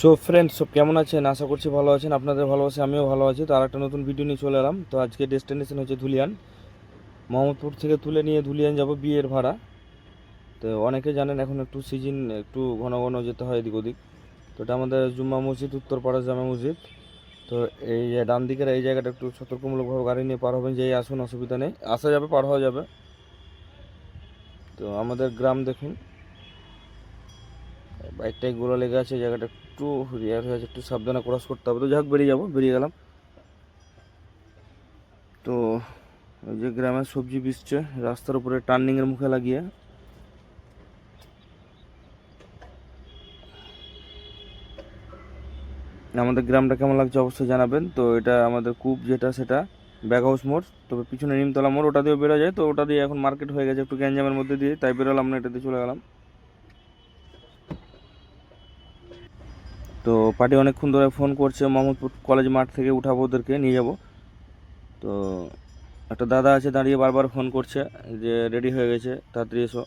So friends সব কেমন আছেন? আশা করছি ভালো আছেন। আপনাদের ভালোবাসে আমিও ভালো আছি। তো আর একটা নতুন ভিডিও নিয়ে চলে এলাম। তো আজকে ডেস্টিনেশন হচ্ছে ধুলিয়ান। মোহাম্মদপুর থেকে তুলে নিয়ে ধুলিয়ান যাব বিয়ের ভাড়া। তো অনেকে জানেন এখন একটু সিজন একটু ঘন ঘন যেতে হয় এদিক ওদিক। তো এটা আমাদের জুম্মা মসজিদ, উত্তরপাড়া জামা মসজিদ। তো এই ডান দিকের এই জায়গাটা একটু সতর্কমূলকভাবে গাড়ি নিয়ে পার হবেন, যেই আসুন, অসুবিধা নেই। আসা যাবে, পার হওয়া যাবে। তো আমাদের গ্রাম দেখুন। বাইকটাই গোলা লেগে আছে, জায়গাটা একটু রিয়ার হয়ে আছে, একটু সাবধানে ক্রস করতে হবে। তো যাই হোক বেরিয়ে যাব, বেরিয়ে গেলাম। তো ওই যে গ্রামের সবজি বিচছে, রাস্তার উপরে টার্নিংয়ের মুখে লাগিয়ে। আমাদের গ্রামটা কেমন লাগছে অবশ্যই জানাবেন। তো এটা আমাদের কূপ যেটা, সেটা ব্যাগ হাউস মোড়। তবে পিছনে নিমতলা মোড়, ওটা দিয়ে বেরো যায়। তো ওটা দিয়ে এখন মার্কেট হয়ে গেছে একটু গ্যাঞ্জামের মধ্যে দিয়ে, তাই বেরোলাম না, এটাতে চলে গেলাম। তো পার্টি অনেকক্ষণ ধরে ফোন করছে, মোহাম্মদপুর কলেজ মাঠ থেকে উঠাবো ওদেরকে, নিয়ে যাব। তো একটা দাদা আছে দাঁড়িয়ে বারবার ফোন করছে যে রেডি হয়ে গেছে, তাড়াতাড়ি এসো।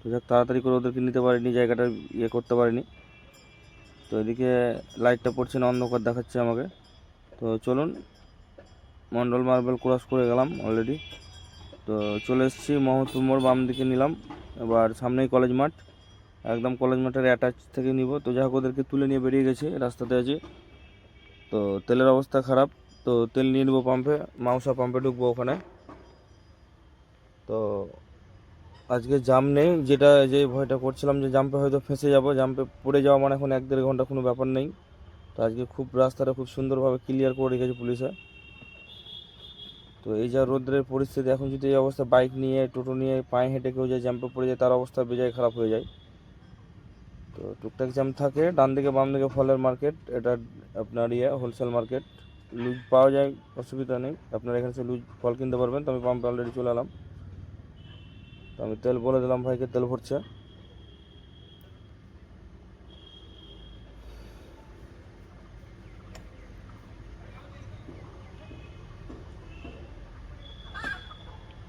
তো যাক, তাড়াতাড়ি করে ওদেরকে নিতে পারিনি, জায়গাটা ইয়ে করতে পারিনি। তো এদিকে লাইটটা পড়ছে না, অন্ধকার দেখাচ্ছে আমাকে। তো চলুন, মন্ডল মার্বেল ক্রস করে গেলাম অলরেডি তো চলে এসেছি মোহাম্মদপুর মোড় বাম দিকে নিলাম। এবার সামনেই কলেজ মাঠ। একদম কলেজ মাঠের অ্যাটাচ থেকে নিব। তো যাই ওদেরকে তুলে নিয়ে বেরিয়ে গেছে, রাস্তাতে আছে। তো তেলের অবস্থা খারাপ, তো তেল নিয়ে নেব পাম্পে মাউসা পাম্পে ঢুকবো ওখানে। তো আজকে জাম নেই, যেটা যে ভয়টা করছিলাম যে জাম্পে হয়তো ফেঁসে যাব জাম্পে পড়ে যাওয়া মানে এখন এক দেড় ঘণ্টা কোনো ব্যাপার নেই। তো আজকে খুব রাস্তাটা খুব সুন্দরভাবে ক্লিয়ার করে রেখেছে পুলিশে। তো এই যা রোদ্রের পরিস্থিতি, এখন যদি এই অবস্থা বাইক নিয়ে, টোটো নিয়ে পায়ে হেঁটে কেউ যায় জাম্পে পড়ে যায়, তার অবস্থা বেজায় খারাপ হয়ে যায়। টুকটাক জ্যাম থাকে, ডান দিকে, বাম দিকে ফলের মার্কেট এটা আপনার ইয়ে হোলসেল মার্কেট লুজ পাওয়া যায়, অসুবিধা নেই। আপনারা এখানে লুজ ফল কিনতে পারবেন। তো আমি পাম্পে অলরেডি চলে এলাম। তো আমি তেল বলে দিলাম ভাইকে, তেল ভরছে।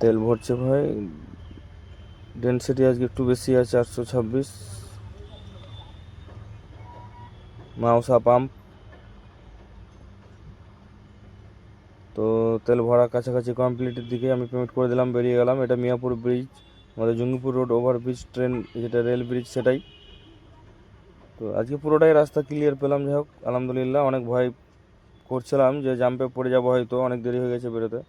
তেল ভরছে ভাই। ডেন্সিটি আজকে একটু বেশি আছে চারশো ছাব্বিশ। মাউসা পাম্প। তো তেল ভরা কাছাকাছি কমপ্লিটের দিকে আমি পেমেন্ট করে দিলাম, বেরিয়ে গেলাম। এটা মিয়াপুর ব্রিজ আমাদের জঙ্গিপুর রোড ওভারব্রিজ ট্রেন যেটা রেল ব্রিজ সেটাই। তো আজকে পুরোটাই রাস্তা ক্লিয়ার পেলাম, যাই হোক, আলহামদুলিল্লাহ অনেক ভয় করছিলাম যে জাম্পে পড়ে যাব হয়তো, অনেক দেরি হয়ে গেছে বেরোতে।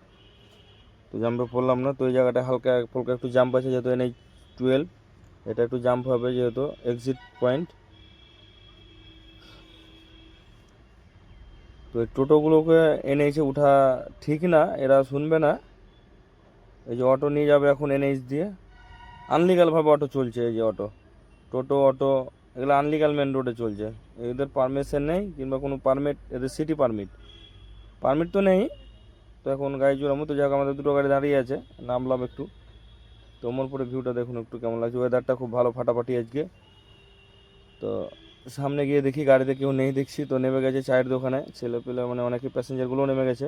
তো জাম্পে পড়লাম না, তো এই জায়গাটা হালকা ফুলকা একটু জাম্প আছে, যেহেতু এনএইচ টুয়েলভ এটা একটু জাম্প হবে যেহেতু এক্সিট পয়েন্ট তো এই টোটোগুলোকে এনএইচে উঠা ঠিক না, এরা শুনবে না। এই যে অটো নিয়ে যাবে এখন এনএইচ দিয়ে। আনলিগালভাবে অটো চলছে এই যে অটো। টোটো, অটো, এগুলো আনলিগাল মেন রোডে চলছে। এদের পারমিশন নেই কিংবা কোনো পারমিট, এদের সিটি পারমিট। পারমিট তো নেই। তো এখন গাড়ি জোড়ামো তো যাক, আমাদের দুটো গাড়ি দাঁড়িয়ে আছে। নামলাম একটু। তো অমরপুরে ভিউটা দেখুন একটু কেমন লাগছে। ওয়েদারটা খুব ভালো ফাটাফাটি আজকে। তো সামনে গিয়ে দেখি গাড়িতে কেউ নেই দেখছি, তো নেমে গেছে চায়ের দোকানে। ছেলে পেলে মানে অনেকে প্যাসেঞ্জারগুলো নেমে গেছে।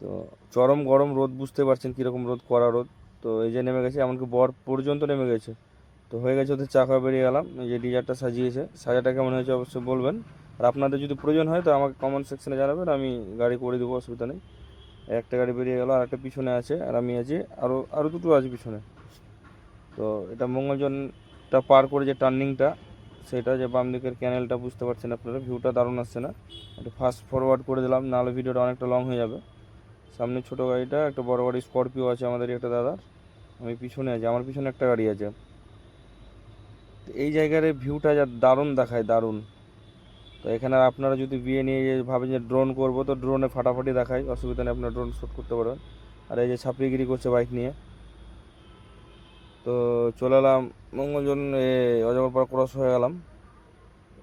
তো চরম গরম রোদ, বুঝতে পারছেন কীরকম রোদ, কড়া রোদ। তো এই যে নেমে গেছে, এমনকি বর পর্যন্ত নেমে গেছে। তো হয়ে গেছে, ওদের চা খাওয়া বেরিয়ে গেলাম। এই যে ডিজারটা সাজিয়েছে, সাজাটা কেমন হয়েছে অবশ্যই বলবেন। আর আপনাদের যদি প্রয়োজন হয়, তো আমাকে কমেন্ট সেকশনে জানাবেন, আমি গাড়ি করে দেবো, অসুবিধা নেই। একটা গাড়ি বেরিয়ে গেল আর একটা পিছনে আছে, আর আমি আছি আরও আরও দুটো আছে পিছনে। তো এটা মঙ্গলজনটা পার করে যে টার্নিংটা সেটা যে বাম দিকের ক্যানেলটা বুঝতে পারছেন আপনারা ভিউটা দারুণ আসছে না। একটু ফাস্ট ফরওয়ার্ড করে দিলাম, নাহলে ভিডিওটা অনেকটা লং হয়ে যাবে। সামনে ছোটো গাড়িটা, একটা বড় গাড়ি স্করপিও আছে আমাদের, একটা দাদার। আমি পিছনে আছি, আমার পিছনে একটা গাড়ি আছে। তো এই জায়গার ভিউটা যা দারুণ দেখায়, দারুণ। তো এখানে আপনারা যদি বিয়ে নিয়ে যে ভাবেন যে ড্রোন করব, তো ড্রোনে ফাটাফাটি দেখায়, অসুবিধা নেই, আপনারা ড্রোন শ্যুট করতে পারবেন। আর এই যে ছাপড়িগিরি করছে বাইক নিয়ে তো চলে এলাম, মঙ্গলজন, এ অজগরপাড়া ক্রস হয়ে গেলাম।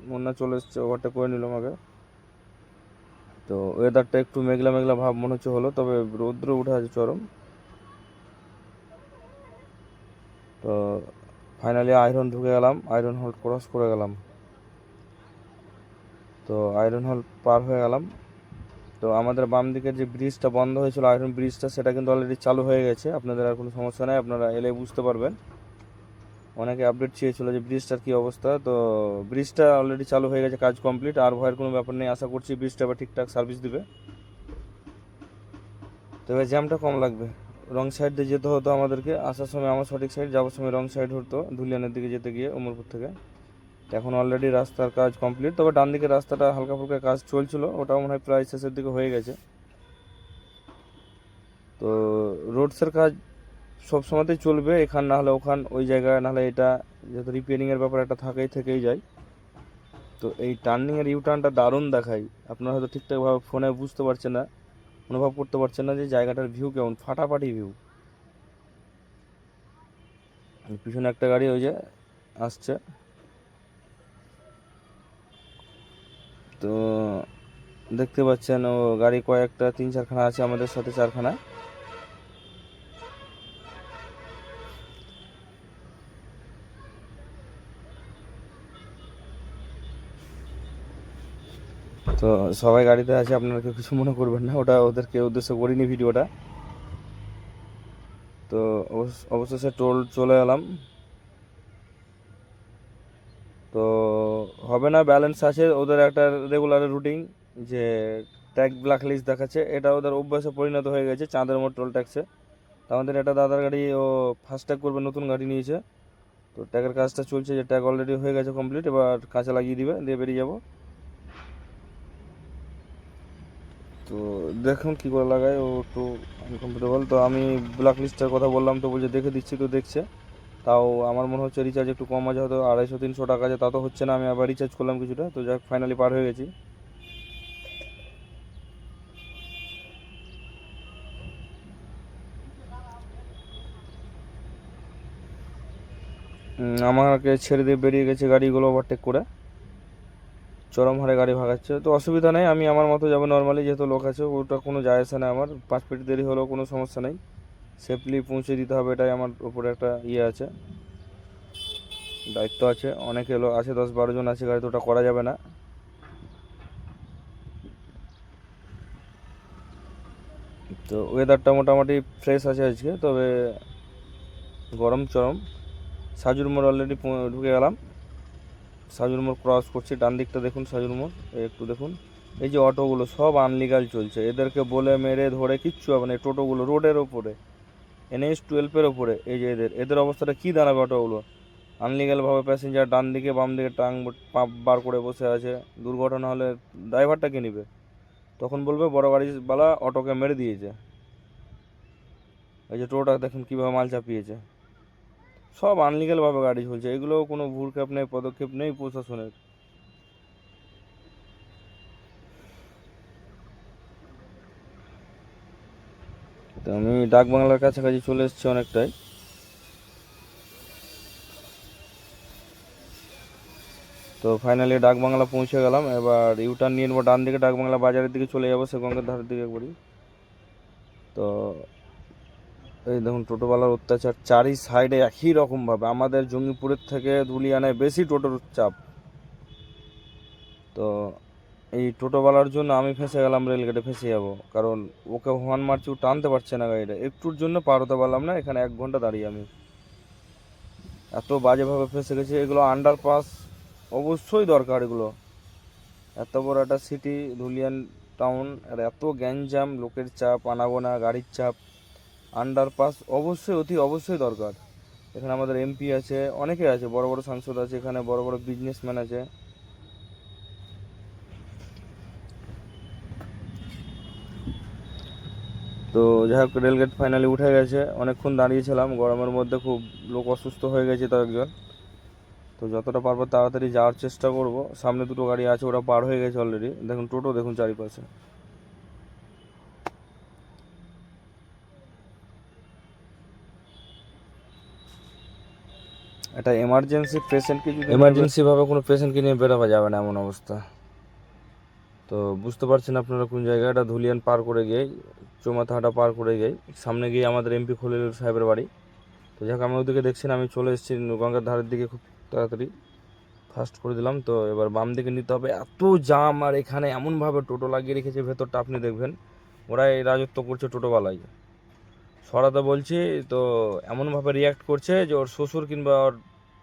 মুন্না চলে এসছে ওভারটা করে নিলাম আগে তো ওয়েদারটা একটু মেঘলা মেঘলা ভাব মনে হচ্ছে হলো, তবে রৌদ্র উঠে আছে চরম। তো ফাইনালি আয়রন ঢুকে গেলাম আয়রন হল ক্রস করে গেলাম। তো আয়রন হল পার হয়ে গেলাম। তো আমাদের বাম দিকের যে ব্রিজটা বন্ধ হয়েছিল আয়রন ব্রিজটা সেটা কিন্তু অলরেডি চালু হয়ে গেছে। আপনাদের আর কোনো সমস্যা নেই, আপনারা এলে বুঝতে পারবেন। অনেকে আপডেট চেয়েছিল যে ব্রিজটার কী অবস্থা, তো ব্রিজটা অলরেডি চালু হয়ে গেছে, কাজ কমপ্লিট আর ভয়ের কোনো ব্যাপার নেই, আশা করছি ব্রিজটা আবার ঠিকঠাক সার্ভিস দিবে। এবার জ্যামটা কম লাগবে। রং সাইড দিয়ে যেতে হতো আমাদেরকে, আসার সময় আমার সঠিক সাইড যাওয়ার সময় রং সাইড হতো, ধুলিয়ানের দিকে যেতে গিয়ে উমরপুর থেকে। তো এখন অলরেডি রাস্তার কাজ কমপ্লিট তবে ডান দিকে রাস্তাটা হালকা ফুলকা কাজ চলছিল, ওটাও মনে হয় প্রায় শেষের দিকে হয়ে গেছে। তো রোডসের কাজ সব সময়তেই চলবে, এখান না হলে ওখান, ওই জায়গায় না হলে এটা, যেহেতু রিপেয়ারিংয়ের ব্যাপার একটা থাকেই, থেকেই যায়। তো এই টার্নিংয়ের ইউটার্নটা দারুণ দেখায়। আপনারা হয়তো ঠিকঠাকভাবে ফোনে বুঝতে পারছেন না, অনুভব করতে পারছেন না যে জায়গাটার ভিউ কেমন, ফাটাফাটি ভিউ পিছনে একটা গাড়ি ওই যে আসছে। তো দেখতে পাচ্ছেন, ও গাড়ি কয়েকটা, তিন চারখানা আছে আমাদের সাথে, চারখানা। তো সবাই গাড়িতে আছে, আপনারা কেউ কিছু মনে করবেন না, ওটা ওদেরকে উদ্দেশ্য করিনি ভিডিওটা। তো অবশ- অবশেষে টোল চলে এলাম তো হবে না ব্যালেন্স আছে। ওদের একটা রেগুলার রুটিন যে ট্যাগ ব্ল্যাক লিস্ট দেখাচ্ছে। এটা ওদের অভ্যাসে পরিণত হয়ে গেছে চাঁদের মোড় টোল ট্যাক্সে তো আমাদের একটা দাদার গাড়ি, ও ফাস্ট ট্যাগ করবে, নতুন গাড়ি নিয়েছে। তো ট্যাগের কাজটা চলছে যে ট্যাগ অলরেডি হয়ে গেছে কমপ্লিট এবার কাঁচা লাগিয়ে দিবে, দিয়ে বেরিয়ে যাব। তো দেখুন কী করে লাগায়, ও একটু আনকমফোর্টেবল তো আমি ব্ল্যাক লিস্টের কথা বললাম তো বলছে দেখে দিচ্ছি তো দেখছে। তাও আমার মনে হচ্ছে রিচার্জ একটু কম আছে, হয়তো আড়াইশো, তিনশো টাকা আছে, তা তো হচ্ছে না, আমি আবার রিচার্জ করলাম কিছুটা, তো যাক ফাইনালি পার হয়ে গেছি। আমাকে ছেড়ে দিয়ে বেরিয়ে গেছে গাড়িগুলো ওভারটেক করে। চরম হারে গাড়ি ভাগাচ্ছে, তো অসুবিধা নেই, আমি আমার মতো যাব নর্মালি যেহেতু লোক আছে, ওটা কোনো যায় আসে না আমার, পাঁচ মিনিট দেরি হলেও কোনো সমস্যা নেই। সেফলি পৌঁছে দিতে হবে, এটাই আমার উপরে একটা ইয়ে আছে। দায়িত্ব আছে, অনেক এলো, আছে দশ বারো জন আছে গাড়িতে, ওটা করা যাবে না। তো ওয়েদারটা মোটামুটি ফ্রেশ আছে আজকে, তবে গরম চরম। সাজুর মোড় অলরেডি ঢুকে গেলাম। সাজুর মোড় ক্রস করছি, ডান দিকটা দেখুন সাজুর মোড় একটু দেখুন। এই যে অটোগুলো সব আনলিগাল চলছে, এদেরকে বলে, মেরে, ধরে কিচ্ছু হবে না, এই টোটোগুলো রোডের ওপরে এনএস টুয়েলভের ওপরে এই যে এদের এদের অবস্থাটা কী দাঁড়াবে অটোগুলো আনলিগালভাবে প্যাসেঞ্জার ডান দিকে, বাম দিকে টাং বার করে বসে আছে, দুর্ঘটনা হলে ড্রাইভারটা কে নিবে? তখন বলবে বড় গাড়িওয়ালা অটোকে মেরে দিয়েছে। এই যে টোটোটা দেখুন কীভাবে মাল চাপিয়েছে। সব আনলিগালভাবে গাড়ি চলছে এগুলো কোনো ভুরক্ষেপ নেই, পদক্ষেপ নেই প্রশাসনের। তো আমি ডাক বাংলার কাছাকাছি চলে এসেছি অনেকটাই। তো ফাইনালি ডাক বাংলা পৌঁছে গেলাম। এবার ইউটার্ন নিয়ে নেব, ডান দিকে ডাক বাংলা বাজারের দিকে চলে যাব, সে গঙ্গার ধারের দিকে একবারই। তো এই দেখুন, টোটোওয়ালার অত্যাচার, চারি সাইডে একই রকমভাবে। আমাদের জঙ্গিপুরের থেকে ধুলিয়ানায় বেশি টোটোর চাপ। তো এই টোটোওয়ালার জন্য আমি ফেঁসে গেলাম, রেলগেটে ফেঁসে যাব। কারণ ওকে হর্ন মারছি, ও টানতে পারছে না গাড়িটা। একটুর জন্য পার হতে পারলাম না, এখানে এক ঘণ্টা দাঁড়িয়ে আমি। এত বাজেভাবে ফেঁসে গেছে, এগুলো আন্ডারপাস অবশ্যই দরকার এগুলো। এত বড় একটা সিটি ধুলিয়ান টাউন আর এত গ্যাঞ্জাম, লোকের চাপ, আনাগোনা, গাড়ির চাপ। আন্ডারপাস অবশ্যই, অতি অবশ্যই দরকার। এখানে আমাদের এমপি আছে, অনেকে আছে, বড় বড় সাংসদ আছে, এখানে বড় বড় বিজনেসম্যান আছে। তো যাই হোক রেলগেট ফাইনালি উঠে গেছে। অনেকক্ষণ দাঁড়িয়েছিলাম, গরমের মধ্যে খুব লোক অসুস্থ হয়ে গেছে তো একজন। তো যতটা পারব তাড়াতাড়ি যাওয়ার চেষ্টা করব। সামনে দুটো গাড়ি আছে, ওরা পার হয়ে গেছে অলরেডি দেখুন, টোটো দেখুন চারিপাশে। একটা এমার্জেন্সি পেশেন্টকে যদি এমার্জেন্সি ভাবে কোনো পেশেন্টকে নিয়ে বেরোবা যাবে না, এমন অবস্থা। তো বুঝতে পারছেন আপনারা কোন জায়গাটা ধুলিয়ান পার করে গিয়ে চৌমাথাটা পার করে যাই। সামনে গিয়ে আমাদের এমপি খলিল সাহেবের বাড়ি। তো যাক আমি ওদিকে দেখছেন আমি চলে এসেছি গঙ্গার ধারের দিকে খুব তাড়াতাড়ি। ফাস্ট করে দিলাম, তো এবার বাম দিকে নিতে হবে। এত জাম, আর এখানে এমনভাবে টোটো লাগিয়ে রেখেছে, ভেতরটা আপনি দেখবেন। ওরাই রাজত্ব করছে টোটোওয়ালাই সরাতে বলছি, তো এমনভাবে রিয়াক্ট করছে যে ওর শ্বশুর কিংবা ওর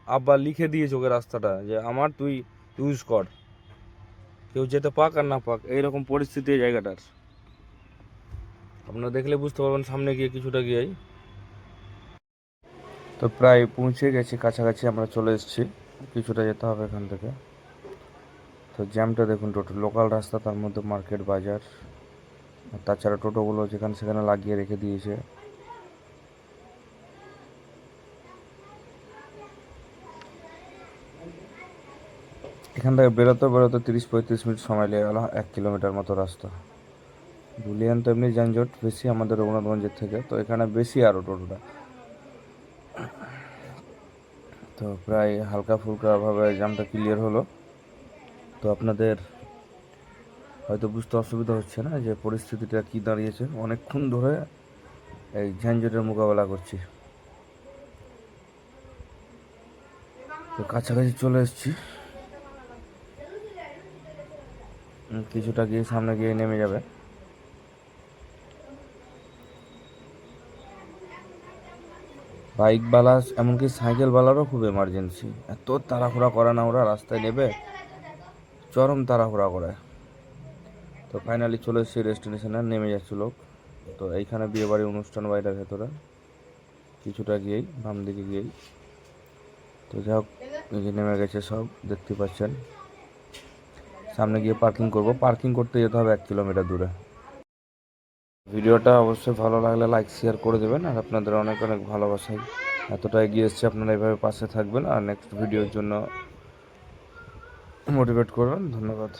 আব্বা লিখে দিয়েছে ওকে রাস্তাটা, যে আমার তুই ইউজ কর। কেউ যেতে পাক আর না পাক, এইরকম পরিস্থিতি এই জায়গাটার। আপনারা দেখলে বুঝতে পারবেন সামনে গিয়ে কিছুটা গিয়েই। তো প্রায় পৌঁছে গেছি, কাছাকাছি আমরা চলে এসেছি। কিছুটা যেতে হবে এখান থেকে। তো জ্যামটা দেখুন টোটো, লোকাল রাস্তা, তার মধ্যে মার্কেট বাজার। তাছাড়া টোটোগুলো যেখানে সেখানে লাগিয়ে রেখে দিয়েছে। এখান থেকে বেরোতে বেরোতে তিরিশ পঁয়ত্রিশ মিনিট সময় লেগে গেল, এক কিলোমিটার মতো রাস্তা। ধুলিয়ান তো এমনি যানজট বেশি আমাদের রঘুনাথগঞ্জের থেকে, তো এখানে বেশি আরও টোটোটা। তো প্রায় হালকা ফুলকাভাবে জামটা ক্লিয়ার হলো। তো আপনাদের হয়তো বুঝতে অসুবিধা হচ্ছে না যে পরিস্থিতিটা কি দাঁড়িয়েছে। অনেকক্ষণ ধরে এই ঝানজটের মোকাবেলা করছি। তো কাছাকাছি চলে এসেছি। কিছুটা গিয়ে সামনে গিয়ে নেমে যাবে। বাইকওয়ালা এমনকি সাইকেলওয়ালারও খুব এমার্জেন্সি এত তাড়াহুড়া করে না ওরা, রাস্তায় নেবে, চরম তাড়াহুড়া করে। তো ফাইনালি চলে এসেছি ডেস্টিনেশনে নেমে যাচ্ছে লোক। তো এইখানে বিয়ে বাড়ির অনুষ্ঠান বাড়িটার ভেতরে। কিছুটা গিয়েই, বাম দিকে গিয়েই। তো যাই হোক নেমে গেছে সব, দেখতে পাচ্ছেন। সামনে গিয়ে পার্কিং করব। পার্কিং করতে যেতে হবে এক কিলোমিটার দূরে। ভিডিওটা অবশ্যই ভালো লাগলে লাইক শেয়ার করে দেবেন আর আপনাদের অনেক অনেক ভালোবাসাই। এতটা এগিয়ে এসছে আপনারা এভাবে পাশে থাকবেন আর নেক্সট ভিডিওর জন্য মোটিভেট করবেন। ধন্যবাদ।